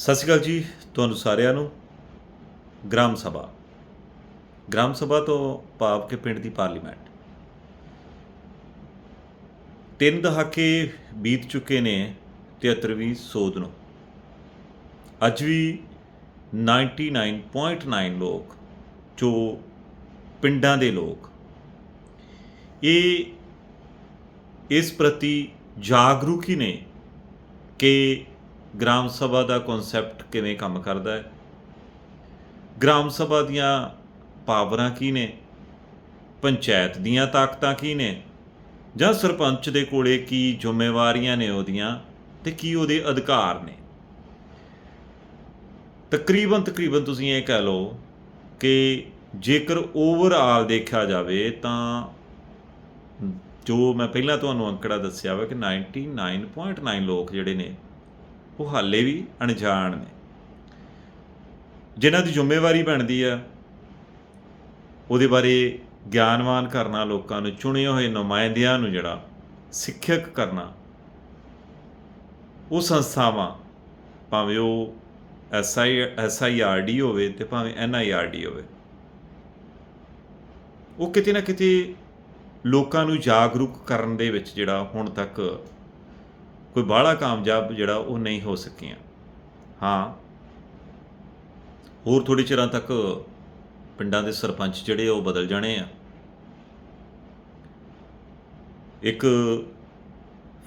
ਸਤਿ ਸ਼੍ਰੀ ਅਕਾਲ ਜੀ ਤੁਹਾਨੂੰ ਸਾਰਿਆਂ ਨੂੰ। ਗ੍ਰਾਮ ਸਭਾ। ਗ੍ਰਾਮ ਸਭਾ ਤੋਂ ਭਾਵ ਕੇ ਪਿੰਡ ਦੀ ਪਾਰਲੀਮੈਂਟ। ਤਿੰਨ ਦਹਾਕੇ ਬੀਤ ਚੁੱਕੇ ਨੇ 73ਵੀਂ ਸੋਧ ਨੂੰ। ਅੱਜ ਵੀ 99.9 ਲੋਕ, ਜੋ ਪਿੰਡਾਂ ਦੇ ਲੋਕ, ਇਹ ਇਸ ਪ੍ਰਤੀ ਜਾਗਰੂਕ ਹੀ ਨੇ ਕਿ ਗ੍ਰਾਮ ਸਭਾ ਦਾ ਕਨਸੈਪਟ ਕਿਵੇਂ ਕੰਮ ਕਰਦਾ ਹੈ? ਗ੍ਰਾਮ ਸਭਾ ਦੀਆਂ ਪਾਵਰਾਂ ਕੀ ਨੇ? ਪੰਚਾਇਤ ਦੀਆਂ ਤਾਕਤਾਂ ਕੀ ਨੇ? ਜਾਂ ਸਰਪੰਚ ਦੇ ਕੋਲੇ ਕੀ ਜ਼ਿੰਮੇਵਾਰੀਆਂ ਨੇ ਉਹਦੀਆਂ ਤੇ ਕੀ ਉਹਦੇ ਅਧਿਕਾਰ ਨੇ? ਤਕਰੀਬਨ ਤਕਰੀਬਨ ਤੁਸੀਂ ਇਹ ਕਹਿ ਲਓ ਕਿ ਜੇਕਰ ਓਵਰਆਲ ਦੇਖਿਆ ਜਾਵੇ ਤਾਂ ਜੋ ਮੈਂ ਪਹਿਲਾਂ ਤੁਹਾਨੂੰ ਅੰਕੜਾ ਦੱਸਿਆ ਵਾ ਕਿ 99.9 ਲੋਕ ਜਿਹੜੇ ਨੇ ਉਹ ਹਾਲੇ ਵੀ ਅਣਜਾਣ ਨੇ। ਜਿਨ੍ਹਾਂ ਦੀ ਜ਼ਿੰਮੇਵਾਰੀ ਬਣਦੀ ਆ, ਉਹਦੇ ਬਾਰੇ ਗਿਆਨਵਾਨ ਕਰਨਾ ਲੋਕਾਂ ਨੂੰ, ਚੁਣੇ ਹੋਏ ਨੁਮਾਇੰਦਿਆਂ ਨੂੰ ਜਿਹੜਾ ਸਿੱਖਿਅਕ ਕਰਨਾ, ਉਹ ਸੰਸਥਾਵਾਂ, ਭਾਵੇਂ ਉਹ ਐਸਆਈ ਐਸਆਈਆਰਡੀ ਹੋਵੇ ਤੇ ਭਾਵੇਂ ਐਨਆਈਆਰਡੀ ਹੋਵੇ, ਉਹ ਕਿਤੇ ਨਾ ਕਿਤੇ ਲੋਕਾਂ ਨੂੰ ਜਾਗਰੂਕ ਕਰਨ ਦੇ ਵਿੱਚ ਜਿਹੜਾ ਹੁਣ ਤੱਕ ਕੋਈ ਬਾਹਲਾ ਕਾਮਯਾਬ ਜਿਹੜਾ ਉਹ ਨਹੀਂ ਹੋ ਸਕੀਆਂ। ਹਾਂ। ਹੋਰ ਥੋੜੀ ਚਿਰਾਂ ਤੱਕ ਪਿੰਡਾਂ ਦੇ ਸਰਪੰਚ ਜਿਹੜੇ ਉਹ ਬਦਲ ਜਾਣੇ ਆ। ਇੱਕ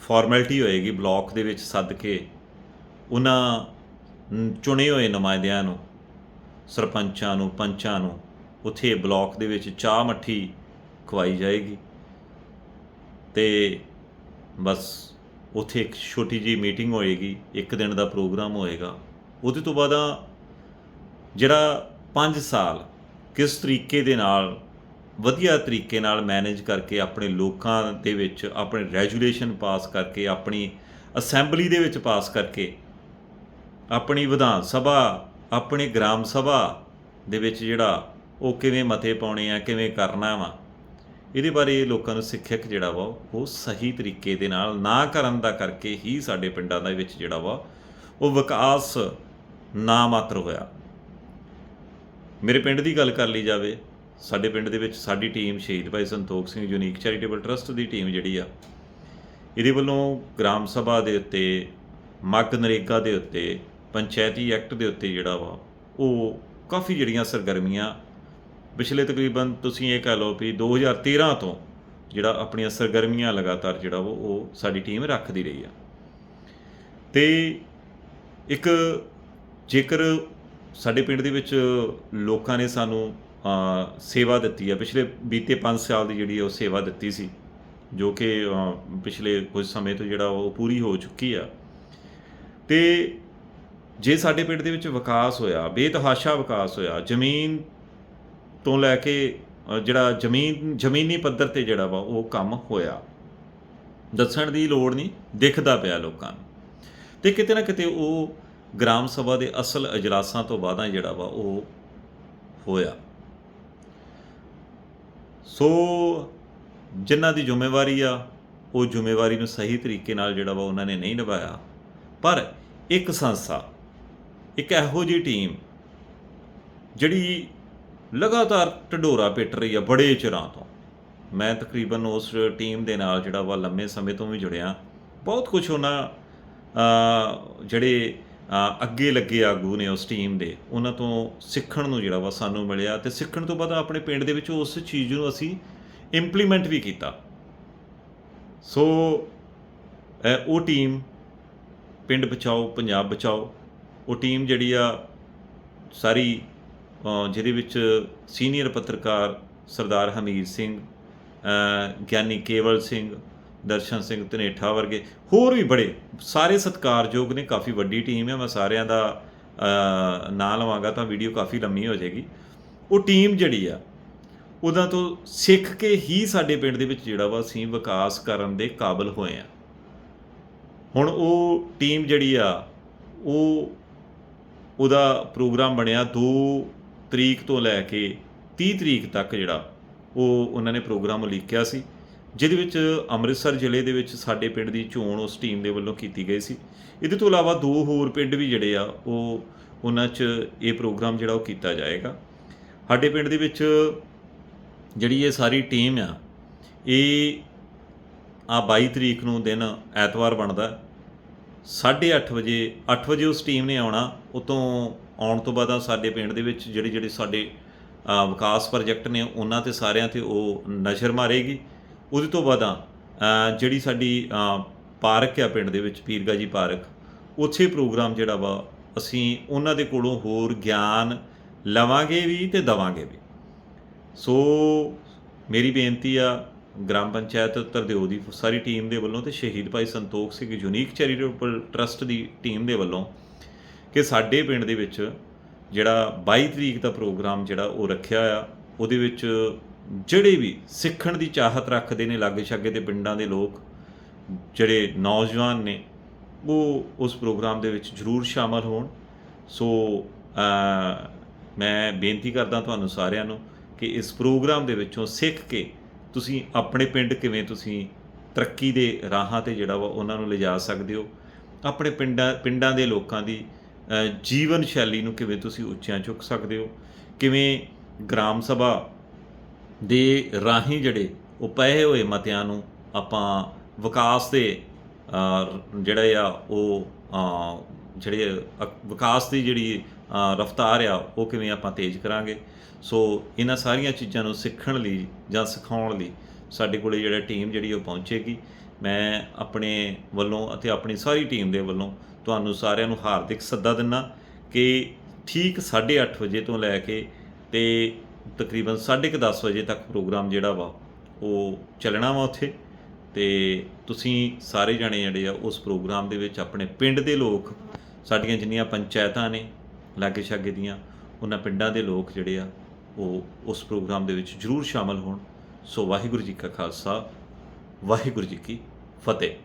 ਫਾਰਮੈਲਿਟੀ ਹੋਏਗੀ ਬਲਾਕ ਦੇ ਵਿੱਚ ਸੱਦ ਕੇ ਉਹਨਾਂ ਚੁਣੇ ਹੋਏ ਨੁਮਾਇੰਦਿਆਂ ਨੂੰ, ਸਰਪੰਚਾਂ ਨੂੰ, ਪੰਚਾਂ ਨੂੰ ਉੱਥੇ ਬਲਾਕ ਦੇ ਵਿੱਚ ਚਾਹ ਮੱਠੀ ਖਵਾਈ ਜਾਏਗੀ। ਤੇ ਬਸ ਉੱਥੇ ਇੱਕ ਛੋਟੀ ਜੀ ਮੀਟਿੰਗ ਹੋਏਗੀ, ਇੱਕ ਦਿਨ ਦਾ ਪ੍ਰੋਗਰਾਮ ਹੋਏਗਾ। ਉਹਦੇ ਤੋਂ ਬਾਅਦ ਜਿਹੜਾ 5 ਸਾਲ ਕਿਸ ਤਰੀਕੇ ਦੇ ਨਾਲ, ਵਧੀਆ ਤਰੀਕੇ ਨਾਲ ਮੈਨੇਜ ਕਰਕੇ ਆਪਣੇ ਲੋਕਾਂ ਦੇ ਵਿੱਚ ਆਪਣੇ ਰੈਜੂਲੇਸ਼ਨ ਪਾਸ ਕਰਕੇ, ਆਪਣੀ ਅਸੈਂਬਲੀ ਦੇ ਵਿੱਚ ਪਾਸ ਕਰਕੇ, ਆਪਣੀ ਵਿਧਾਨ ਸਭਾ, ਆਪਣੇ ਗ੍ਰਾਮ ਸਭਾ ਦੇ ਵਿੱਚ ਜਿਹੜਾ ਉਹ ਕਿਵੇਂ ਮਤੇ ਪਾਉਣੇ ਆ, ਕਿਵੇਂ ਕਰਨਾ ਵਾ ਇਹਦੇ ਬਾਰੇ ਲੋਕਾਂ ਨੂੰ ਸਿੱਖਿਅਕ ਜਿਹੜਾ ਵਾ, ਉਹ ਸਹੀ ਤਰੀਕੇ ਦੇ ਨਾਲ ਨਾ ਕਰਨ ਦਾ ਕਰਕੇ ਹੀ ਸਾਡੇ ਪਿੰਡਾਂ ਦੇ ਵਿੱਚ ਜਿਹੜਾ ਵਾ, ਉਹ ਵਿਕਾਸ ਨਾ ਮਾਤਰ ਹੋਇਆ। ਮੇਰੇ ਪਿੰਡ ਦੀ ਗੱਲ ਕਰ ਲਈ ਜਾਵੇ, ਸਾਡੇ ਪਿੰਡ ਦੇ ਵਿੱਚ ਸਾਡੀ ਟੀਮ ਸ਼ਹੀਦ Bhai Santokh Singh unique charitable trust ਦੀ ਟੀਮ ਜਿਹੜੀ ਆ, ਇਹਦੇ ਵੱਲੋਂ ਗ੍ਰਾਮ ਸਭਾ ਦੇ ਉੱਤੇ, ਮੱਗ ਨਰੇਗਾ ਦੇ ਉੱਤੇ, ਪੰਚਾਇਤੀ ਐਕਟ ਦੇ ਉੱਤੇ ਜਿਹੜਾ ਵਾ, ਉਹ ਕਾਫੀ ਜਿਹੜੀਆਂ ਸਰਗਰਮੀਆਂ ਪਿਛਲੇ ਤਕਰੀਬਨ ਤੁਸੀਂ ਇਹ ਕਹਿ ਲਓ ਵੀ 2013 ਤੋਂ ਜਿਹੜਾ ਆਪਣੀਆਂ ਸਰਗਰਮੀਆਂ ਲਗਾਤਾਰ ਜਿਹੜਾ ਵਾ ਉਹ ਸਾਡੀ ਟੀਮ ਰੱਖਦੀ ਰਹੀ ਆ। ਤੇ ਇੱਕ ਜੇਕਰ ਸਾਡੇ ਪਿੰਡ ਦੇ ਵਿੱਚ ਲੋਕਾਂ ਨੇ ਸਾਨੂੰ ਸੇਵਾ ਦਿੱਤੀ ਆ, ਪਿਛਲੇ ਬੀਤੇ 5 ਸਾਲ ਦੀ ਜਿਹੜੀ ਉਹ ਸੇਵਾ ਦਿੱਤੀ ਸੀ, ਜੋ ਕਿ ਪਿਛਲੇ ਕੁਝ ਸਮੇਂ ਤੋਂ ਜਿਹੜਾ ਉਹ ਪੂਰੀ ਹੋ ਚੁੱਕੀ ਆ। ਤੇ ਜੇ ਸਾਡੇ ਪਿੰਡ ਦੇ ਵਿੱਚ ਵਿਕਾਸ ਹੋਇਆ, ਬੇਤਹਾਸ਼ਾ ਵਿਕਾਸ ਹੋਇਆ, ਜ਼ਮੀਨ ਤੋਂ ਲੈ ਕੇ ਜਿਹੜਾ ਜ਼ਮੀਨ, ਜ਼ਮੀਨੀ ਪੱਧਰ ਤੇ ਜਿਹੜਾ ਵਾ, ਉਹ ਕੰਮ ਹੋਇਆ। ਦੱਸਣ ਦੀ ਲੋੜ ਨਹੀਂ, ਦਿਖਦਾ ਪਿਆ ਲੋਕਾਂ ਨੂੰ। ਤੇ ਕਿਤੇ ਨਾ ਕਿਤੇ ਉਹ ਗ੍ਰਾਮ ਸਭਾ ਦੇ ਅਸਲ ਅਜਲਾਸਾਂ ਤੋਂ ਬਾਅਦਾਂ ਜਿਹੜਾ ਵਾ, ਉਹ ਹੋਇਆ। ਸੋ, ਜਿਨ੍ਹਾਂ ਦੀ ਜ਼ਿੰਮੇਵਾਰੀ ਆ, ਉਹ ਜ਼ਿੰਮੇਵਾਰੀ ਨੂੰ ਸਹੀ ਤਰੀਕੇ ਨਾਲ ਜਿਹੜਾ ਵਾ, ਉਹਨਾਂ ਨੇ ਨਹੀਂ ਨਿਭਾਇਆ। ਪਰ ਇੱਕ ਸੰਸਥਾ, ਇੱਕ ਇਹੋ ਜਿਹੀ ਟੀਮ, ਜਿਹੜੀ ਲਗਾਤਾਰ ਢਡੋਰਾ ਪਿੱਟ ਰਹੀ ਆ ਬੜੇ ਚਿਰਾਂ ਤੋਂ। ਮੈਂ ਤਕਰੀਬਨ ਉਸ ਟੀਮ ਦੇ ਨਾਲ ਜਿਹੜਾ ਵਾ ਲੰਮੇ ਸਮੇਂ ਤੋਂ ਵੀ ਜੁੜਿਆ। ਬਹੁਤ ਕੁਝ ਉਹਨਾਂ ਜਿਹੜੇ ਅੱਗੇ ਲੱਗੇ ਆਗੂ ਨੇ ਉਸ ਟੀਮ ਦੇ, ਉਹਨਾਂ ਤੋਂ ਸਿੱਖਣ ਨੂੰ ਜਿਹੜਾ ਵਾ ਸਾਨੂੰ ਮਿਲਿਆ ਤੇ ਸਿੱਖਣ ਤੋਂ ਬਾਅਦ ਆਪਣੇ ਪਿੰਡ ਦੇ ਵਿੱਚ ਉਸ ਚੀਜ਼ ਨੂੰ ਅਸੀਂ ਇੰਪਲੀਮੈਂਟ ਵੀ ਕੀਤਾ। ਸੋ ਉਹ ਟੀਮ ਪਿੰਡ ਬਚਾਓ, ਪੰਜਾਬ ਬਚਾਓ, ਉਹ ਟੀਮ ਜਿਹੜੀ ਆ ਸਾਰੀ ਜਿਹਦੇ ਵਿੱਚ ਸੀਨੀਅਰ ਪੱਤਰਕਾਰ ਸਰਦਾਰ ਹਮੀਰ ਸਿੰਘ ਗਿਆਨੀ ਕੇਵਲ ਸਿੰਘ, ਦਰਸ਼ਨ ਸਿੰਘ ਧਨੇਠਾ ਵਰਗੇ ਹੋਰ ਵੀ ਬੜੇ ਸਾਰੇ ਸਤਿਕਾਰਯੋਗ ਨੇ, ਕਾਫੀ ਵੱਡੀ ਟੀਮ ਹੈ। ਮੈਂ ਸਾਰਿਆਂ ਦਾ ਨਾਂ ਲਵਾਂਗਾ ਤਾਂ ਵੀਡੀਓ ਕਾਫੀ ਲੰਮੀ ਹੋ ਜਾਏਗੀ। ਉਹ ਟੀਮ ਜਿਹੜੀ ਆ, ਉਹਦਾ ਤੋਂ ਸਿੱਖ ਕੇ ਹੀ ਸਾਡੇ ਪਿੰਡ ਦੇ ਵਿੱਚ ਜਿਹੜਾ ਵਾ ਅਸੀਂ ਵਿਕਾਸ ਕਰਨ ਦੇ ਕਾਬਿਲ ਹੋਏ ਆ। ਹੁਣ ਉਹ ਟੀਮ ਜਿਹੜੀ ਆ, ਉਹ, ਉਹਦਾ ਪ੍ਰੋਗਰਾਮ ਬਣਿਆ ਦੋ ਤਰੀਕ ਤੋਂ ਲੈ ਕੇ 30 ਤਰੀਕ ਤੱਕ ਜਿਹੜਾ ਉਹ ਉਹਨਾਂ ਨੇ ਪ੍ਰੋਗਰਾਮ ਉਲੀਕਿਆ ਸੀ, ਜਿਹਦੇ ਵਿੱਚ ਅੰਮ੍ਰਿਤਸਰ ਜ਼ਿਲ੍ਹੇ ਦੇ ਵਿੱਚ ਸਾਡੇ ਪਿੰਡ ਦੀ ਚੋਣ ਉਸ ਟੀਮ ਦੇ ਵੱਲੋਂ ਕੀਤੀ ਗਈ ਸੀ। ਇਹਦੇ ਤੋਂ ਇਲਾਵਾ ਦੋ ਹੋਰ ਪਿੰਡ ਵੀ ਜਿਹੜੇ ਆ, ਉਹ ਉਹਨਾਂ 'ਚ ਇਹ ਪ੍ਰੋਗਰਾਮ ਜਿਹੜਾ ਉਹ ਕੀਤਾ ਜਾਏਗਾ। ਸਾਡੇ ਪਿੰਡ ਦੇ ਵਿੱਚ ਜਿਹੜੀ ਇਹ ਸਾਰੀ ਟੀਮ ਆ, ਇਹ ਆ 22 ਤਰੀਕ ਨੂੰ ਦਿਨ ਐਤਵਾਰ ਬਣਦਾ। 8:30 ਵਜੇ 8 ਵਜੇ ਉਸ ਟੀਮ ਨੇ ਆਉਣਾ, ਉਤੋਂ ਆਉਣ ਤੋਂ ਬਾਅਦ ਸਾਡੇ ਪਿੰਡ ਦੇ ਵਿੱਚ ਜਿਹੜੇ ਜਿਹੜੇ ਸਾਡੇ ਵਿਕਾਸ ਪ੍ਰੋਜੈਕਟ ਨੇ, ਉਹਨਾਂ ਤੇ ਸਾਰਿਆਂ ਤੇ ਉਹ ਨਜ਼ਰ ਮਾਰੇਗੀ। ਉਹਦੇ ਤੋਂ ਬਾਅਦ ਜਿਹੜੀ ਸਾਡੀ ਪਾਰਕ ਆ ਪਿੰਡ ਦੇ ਵਿੱਚ, ਪੀਰਗਾ ਜੀ ਪਾਰਕ, ਉੱਥੇ ਪ੍ਰੋਗਰਾਮ ਜਿਹੜਾ ਵਾ, ਅਸੀਂ ਉਹਨਾਂ ਦੇ ਕੋਲੋਂ ਹੋਰ ਗਿਆਨ ਲਵਾਂਗੇ ਵੀ ਤੇ ਦਵਾਂਗੇ ਵੀ। ਸੋ ਮੇਰੀ ਬੇਨਤੀ ਆ, ਗ੍ਰਾਮ ਪੰਚਾਇਤ ਤਰਦਿਓ ਦੀ, ਸਾਰੀ ਟੀਮ ਦੇ ਵੱਲੋਂ ਤੇ ਸ਼ਹੀਦ Bhai Santokh Singh unique charitable trust ਦੀ ਟੀਮ ਦੇ ਵੱਲੋਂ ਕਿ ਸਾਡੇ ਪਿੰਡ ਦੇ ਵਿੱਚ ਜਿਹੜਾ 22 ਤਰੀਕ ਦਾ ਪ੍ਰੋਗਰਾਮ ਜਿਹੜਾ ਉਹ ਰੱਖਿਆ ਆ, ਉਹਦੇ ਵਿੱਚ ਜਿਹੜੇ ਵੀ ਸਿੱਖਣ ਦੀ ਚਾਹਤ ਰੱਖਦੇ ਨੇ ਲਾਗੇ ਛਾਗੇ ਦੇ ਪਿੰਡਾਂ ਦੇ ਲੋਕ, ਜਿਹੜੇ ਨੌਜਵਾਨ ਨੇ, ਉਹ ਉਸ ਪ੍ਰੋਗਰਾਮ ਦੇ ਵਿੱਚ ਜ਼ਰੂਰ ਸ਼ਾਮਲ ਹੋਣ। ਸੋ ਮੈਂ ਬੇਨਤੀ ਕਰਦਾ ਤੁਹਾਨੂੰ ਸਾਰਿਆਂ ਨੂੰ ਕਿ ਇਸ ਪ੍ਰੋਗਰਾਮ ਦੇ ਵਿੱਚੋਂ ਸਿੱਖ ਕੇ ਤੁਸੀਂ ਆਪਣੇ ਪਿੰਡ ਕਿਵੇਂ ਤੁਸੀਂ ਤਰੱਕੀ ਦੇ ਰਾਹਾਂ ਤੇ ਜਿਹੜਾ ਵਾ ਉਹਨਾਂ ਨੂੰ ਲਿਜਾ ਸਕਦੇ ਹੋ। ਆਪਣੇ ਪਿੰਡਾਂ ਪਿੰਡਾਂ ਦੇ ਲੋਕਾਂ ਦੀ ਜੀਵਨ ਸ਼ੈਲੀ ਨੂੰ ਕਿਵੇਂ ਤੁਸੀਂ ਉੱਚਿਆਂ ਚੁੱਕ ਸਕਦੇ ਹੋ? ਕਿਵੇਂ ਗ੍ਰਾਮ ਸਭਾ ਦੇ ਰਾਹੀਂ ਜਿਹੜੇ ਉਹ ਪਏ ਹੋਏ ਮਤਿਆਂ ਨੂੰ ਆਪਾਂ ਵਿਕਾਸ ਦੇ ਜਿਹੜੇ ਆ ਉਹ ਜਿਹੜੇ ਅ- ਵਿਕਾਸ ਦੀ ਜਿਹੜੀ ਰਫ਼ਤਾਰ ਆ, ਉਹ ਕਿਵੇਂ ਆਪਾਂ ਤੇਜ਼ ਕਰਾਂਗੇ? ਸੋ ਇਹਨਾਂ ਸਾਰੀਆਂ ਚੀਜ਼ਾਂ ਨੂੰ ਸਿੱਖਣ ਲਈ ਜਾਂ ਸਿਖਾਉਣ ਲਈ ਸਾਡੇ ਕੋਲੇ ਜਿਹੜਾ ਟੀਮ ਜਿਹੜੀ ਉਹ ਪਹੁੰਚੇਗੀ। ਮੈਂ ਆਪਣੇ ਵੱਲੋਂ ਅਤੇ ਆਪਣੀ ਸਾਰੀ ਟੀਮ ਦੇ ਵੱਲੋਂ ਤੁਹਾਨੂੰ ਸਾਰਿਆਂ ਨੂੰ ਹਾਰਦਿਕ ਸੱਦਾ ਦਿੰਦਾ ਕਿ ਠੀਕ 8:30 ਵਜੇ ਤੋਂ ਲੈ ਕੇ ਤੇ ਤਕਰੀਬਨ 10:30 ਵਜੇ ਤੱਕ ਪ੍ਰੋਗਰਾਮ ਜਿਹੜਾ ਵਾ, ਉਹ ਚੱਲਣਾ ਵਾ ਉੱਥੇ। ਤੇ ਤੁਸੀਂ ਸਾਰੇ ਜਣੇ ਜਿਹੜੇ ਆ, ਉਸ ਪ੍ਰੋਗਰਾਮ ਦੇ ਵਿੱਚ ਆਪਣੇ ਪਿੰਡ ਦੇ ਲੋਕ, ਸਾਡੀਆਂ ਜਿੰਨੀਆਂ ਪੰਚਾਇਤਾਂ ਨੇ ਲਾਗੇ ਛਾਗੇ ਦੀਆਂ, ਉਹਨਾਂ ਪਿੰਡਾਂ ਦੇ ਲੋਕ ਜਿਹੜੇ ਆ, ਉਹ ਉਸ ਪ੍ਰੋਗਰਾਮ ਦੇ ਵਿੱਚ ਜ਼ਰੂਰ ਸ਼ਾਮਲ ਹੋਣ। ਸੋ ਵਾਹਿਗੁਰੂ ਜੀ ਕਾ ਖਾਲਸਾ, ਵਾਹਿਗੁਰੂ ਜੀ ਕੀ ਫਤਿਹ।